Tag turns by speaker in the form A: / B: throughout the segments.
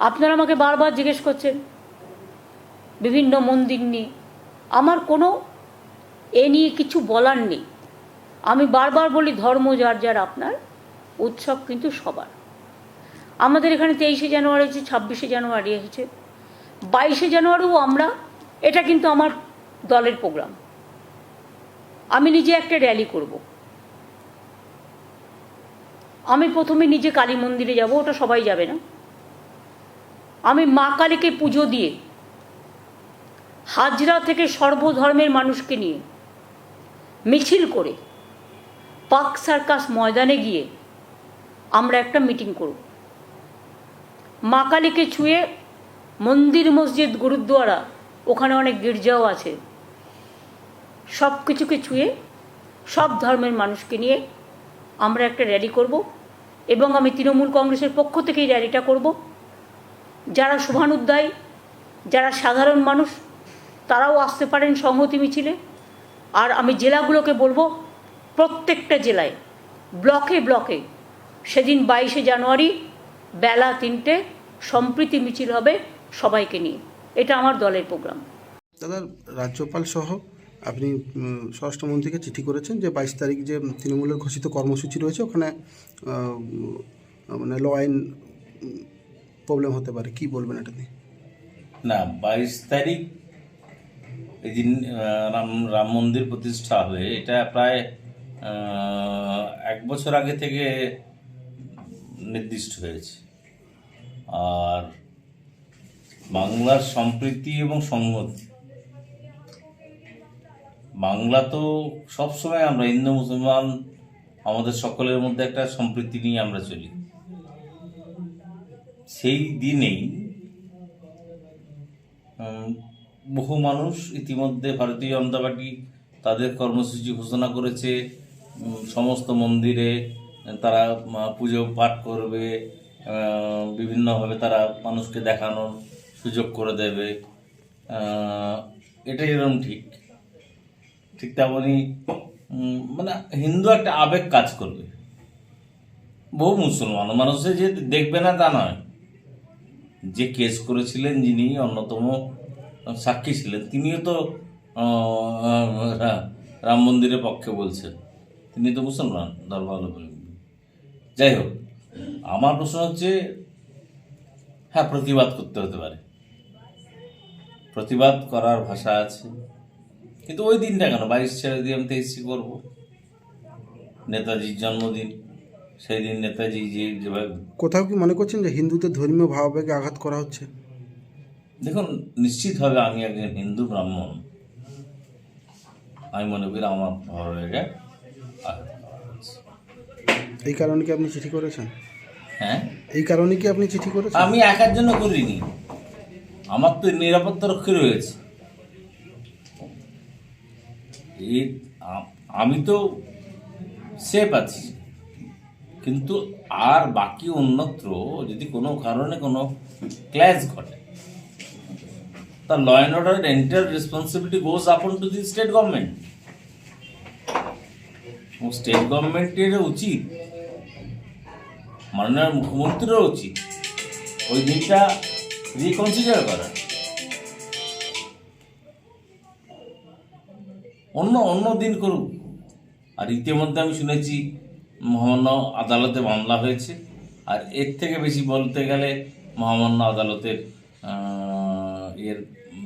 A: আপনারা আমাকে বারবার জিজ্ঞেস করছেন, বিভিন্ন মন্দির নিয়ে। আমার কোনো এ নিয়ে কিছু বলার নেই। আমি বারবার বলি, ধর্ম যার যার, আপনার উৎসব কিন্তু সবার। আমাদের এখানে তেইশে জানুয়ারি হয়েছে, ছাব্বিশে জানুয়ারি হয়েছে। বাইশে জানুয়ারিও আমরা, এটা কিন্তু আমার দলের প্রোগ্রাম। আমি নিজে একটা র্যালি করব। আমি প্রথমে নিজে কালী মন্দিরে যাব, ওটা সবাই যাবে না। আমি মা কালীকে পুজো দিয়ে, হাজরা থেকে সর্বধর্মের মানুষকে নিয়ে মিছিল করে পাক সার্কাস ময়দানে গিয়ে আমরা একটা মিটিং করব। মা কালীকে ছুঁয়ে মন্দির মসজিদ গুরুদ্বারা, ওখানে অনেক গির্জাও আছে। সব কিছুকে ছুঁয়ে সব ধর্মের মানুষকে নিয়ে আমরা একটা র্যালি করব এবং আমি তৃণমূল কংগ্রেসের পক্ষ থেকে এই র্যালিটা করব। যারা শুভানুদ্দায়ী, যারা সাধারণ মানুষ, তারাও আসতে পারেন সংহতি মিছিলে। আর আমি জেলাগুলোকে বলব, প্রত্যেকটা জেলায়, ব্লকে ব্লকে, সেদিন বাইশে জানুয়ারি বেলা তিনটে সম্প্রীতি মিছিল হবে সবাইকে নিয়ে। এটা আমার দলের প্রোগ্রাম।
B: দাদা, রাজ্যপাল সহ আপনি স্বরাষ্ট্রমন্ত্রীকে চিঠি করেছেন যে বাইশ তারিখ যে তৃণমূলের ঘোষিত কর্মসূচি রয়েছে, ওখানে মানে ল আইন প্রবলেম হতে পারে? কি বলবেন এটা নিয়ে?
C: না, বাইশ তারিখ এই দিন রাম রাম মন্দির প্রতিষ্ঠা হবে, এটা প্রায় এক বছর আগে থেকে নির্দিষ্ট হয়েছে। আর বাংলার সম্প্রীতি এবং সংহতি বাংলা তো সবসময় আমরা হিন্দু, মুসলমান, আমাদের সকলের মধ্যে একটা সম্প্রীতি নিয়ে আমরা চলি। সেই দিনেই বহু মানুষ ইতিমধ্যে ভারতীয় জনতা পার্টি তাদের কর্মসূচি ঘোষণা করেছে। সমস্ত মন্দিরে তারা পুজো পাঠ করবে। বিভিন্নভাবে তারা মানুষকে দেখানোর সুযোগ করে দেবে। এটাই এরকম ঠিক। ঠিক তেমনই মানে হিন্দু একটা আবেগ কাজ করবে। বহু মুসলমান মানুষে যে দেখবে না তা নয়। যে কেস করেছিলেন যিনি অন্যতম সাক্ষী ছিলেন, তিনিও তো রাম মন্দিরের পক্ষে বলছেন। তিনি তো মুসলমান ধর্মাবলম্বী যাই হোক, আমার প্রশ্ন হচ্ছে হ্যাঁ প্রতিবাদ করতে হতে পারে। প্রতিবাদ করার ভাষা আছে। কিন্তু ওই দিনটা কেন? বাইশ ছেড়ে দিয়ে আমি তেইশে করব। নেতাজির জন্মদিন। সেই দিন নেতাজি যে যেভাবে
B: কোথাও কি মনে করছেন যে হিন্দুদের ধর্মীয় ভাবাবেগে আঘাত করা হচ্ছে?
C: দেখুন নিশ্চিতভাবে আমি একজন হিন্দু ব্রাহ্মণ। আমি মনে করি আমার হচ্ছে।
B: এই কারণে কি আপনি চিঠি করেছেন?
C: হ্যাঁ?
B: এই কারণে কি আপনি চিঠি করেছেন?
C: আমি একার জন্য করিনি। আমার তো নিরাপত্তা রক্ষী রয়েছে। এই আমি তো সেফ আছি। কিন্তু আর বাকি অন্যত্র যদি কোনো কারণে কোনো ক্ল্যাশ ঘটে তা law and order entire responsibility goes upon to the state government state গভর্নমেন্টের উচিত, মাননীয় মুখ্যমন্ত্রীরও উচিত, ওই দিনটা রিকনসিডার করা। অন্য অন্য দিন করুক। আর ইতিমধ্যে আমি শুনেছি মহামান্য আদালতে মামলা হয়েছে আর এর থেকে বেশি বলতে গেলে মহামান্য আদালতের এর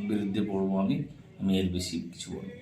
C: বিরুদ্ধে পড়ব আমি আমি এর বেশি কিছু বলব।